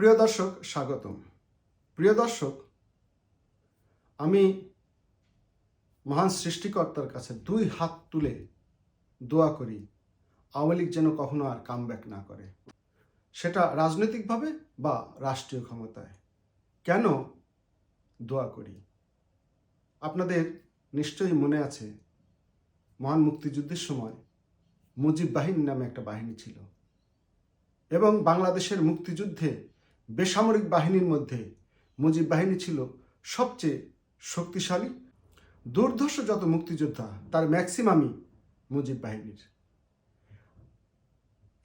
প্রিয় দর্শক, স্বাগতম। প্রিয় দর্শক, আমি মহান সৃষ্টিকর্তার কাছে দুই হাত তুলে দোয়া করি, আওয়ামী লীগ যেন কখনো আর কাম না করে। সেটা রাজনৈতিকভাবে বা রাষ্ট্রীয় ক্ষমতায়। কেন দোয়া করি? আপনাদের নিশ্চয়ই মনে আছে, মহান মুক্তিযুদ্ধের সময় মুজিব বাহিনী নামে একটা বাহিনী ছিল। এবং বাংলাদেশের মুক্তিযুদ্ধে বেসামরিক বাহিনীর মধ্যে মুজিব বাহিনী ছিল সবচেয়ে শক্তিশালী, দুর্ধর্ষ যত মুক্তিযোদ্ধা, তার ম্যাক্সিমামই মুজিব বাহিনীর।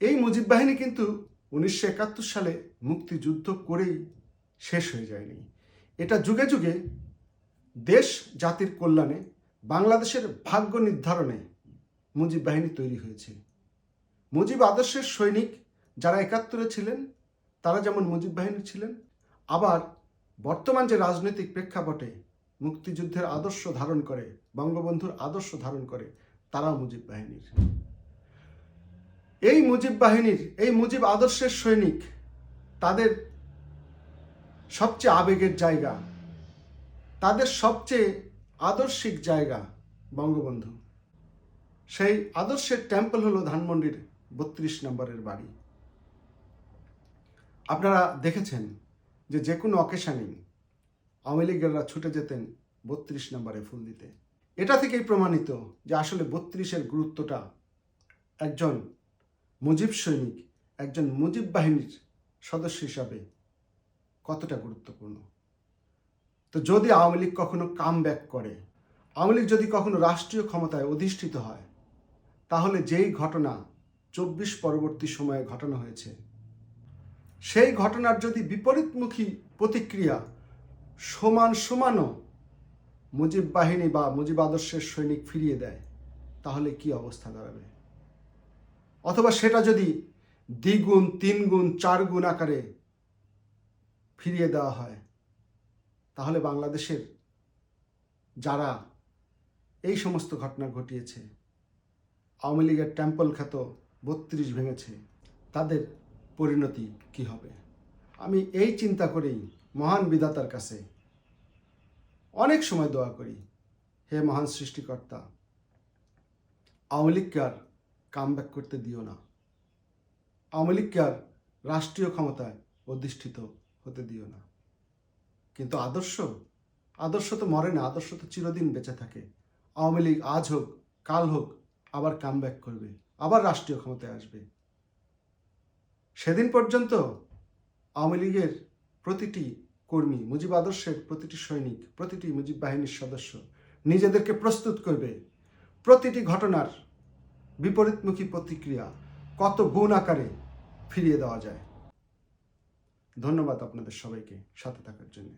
এই মুজিব বাহিনী কিন্তু উনিশশো একাত্তর সালে মুক্তিযুদ্ধ করেই শেষ হয়ে যায়নি। এটা যুগে যুগে দেশ জাতির কল্যাণে, বাংলাদেশের ভাগ্য নির্ধারণে মুজিব বাহিনী তৈরি হয়েছে। মুজিব আদর্শের সৈনিক যারা একাত্তরে ছিলেন তারা যেমন মুজিব বাহিনীর ছিলেন, আবার বর্তমান যে রাজনৈতিক প্রেক্ষাপটে মুক্তিযুদ্ধের আদর্শ ধারণ করে, বঙ্গবন্ধুর আদর্শ ধারণ করে, তারাও মুজিব বাহিনীর। এই মুজিব বাহিনীর, এই মুজিব আদর্শের সৈনিক তাদের সবচেয়ে আবেগের জায়গা, তাদের সবচেয়ে আদর্শিক জায়গা বঙ্গবন্ধু। সেই আদর্শের টেম্পল হলো ধানমন্ডির বত্রিশ নম্বরের বাড়ি। আপনারা দেখেছেন যে যে কোনো অকেশানেই আওয়ামী লীগেররা ছুটে যেতেন বত্রিশ নম্বরে ফুল দিতে। এটা থেকেই প্রমাণিত যে আসলে বত্রিশের গুরুত্বটা একজন মুজিব সৈনিক, একজন মুজিব বাহিনীর সদস্য হিসাবে কতটা গুরুত্বপূর্ণ। তো যদি আওয়ামী লীগ কখনো কাম ব্যাক করে, আওয়ামী লীগ যদি কখনো রাষ্ট্রীয় ক্ষমতায় অধিষ্ঠিত হয়, তাহলে যেই ঘটনা চব্বিশ পরবর্তী সময়ে ঘটানো হয়েছে সেই ঘটনার যদি বিপরীতমুখী প্রতিক্রিয়া সমান সমানও মুজিব বাহিনী বা মুজিব আদর্শের সৈনিক ফিরিয়ে দেয়, তাহলে কি অবস্থা দাঁড়াবে? অথবা সেটা যদি দ্বিগুণ তিন গুণ চার গুণ আকারে ফিরিয়ে দেওয়া হয়, তাহলে বাংলাদেশের যারা এই সমস্ত ঘটনা ঘটিয়েছে, আওয়ামী লীগের টেম্পল খ্যাত বত্রিশ ভেঙেছে, তাদের পরিণতি কি হবে? আমি এই চিন্তা করেই মহান বিধাতার কাছে অনেক সময় দোয়া করি, হে মহান সৃষ্টিকর্তা, আওয়ামী লীগকে আর কাম করতে দিও না। আওয়ামী লীগকে আর রাষ্ট্রীয় ক্ষমতায় অধিষ্ঠিত হতে দিও না। কিন্তু আদর্শ আদর্শ তো মরে না, আদর্শ তো চিরদিন বেঁচে থাকে। আওয়ামী লীগ আজ হোক, কাল হোক, আবার কাম করবে, আবার রাষ্ট্রীয় ক্ষমতায় আসবে। সেদিন পর্যন্ত আওয়ামী লীগের প্রতিটি কর্মী, মুজিব আদর্শের প্রতিটি সৈনিক, প্রতিটি মুজিব বাহিনীর সদস্য নিজেদেরকে প্রস্তুত করবে। প্রতিটি ঘটনার বিপরীতমুখী প্রতিক্রিয়া কত গুণ আকারে ফিরিয়ে দেওয়া যায়। ধন্যবাদ আপনাদের সবাইকে সাথে থাকার জন্য।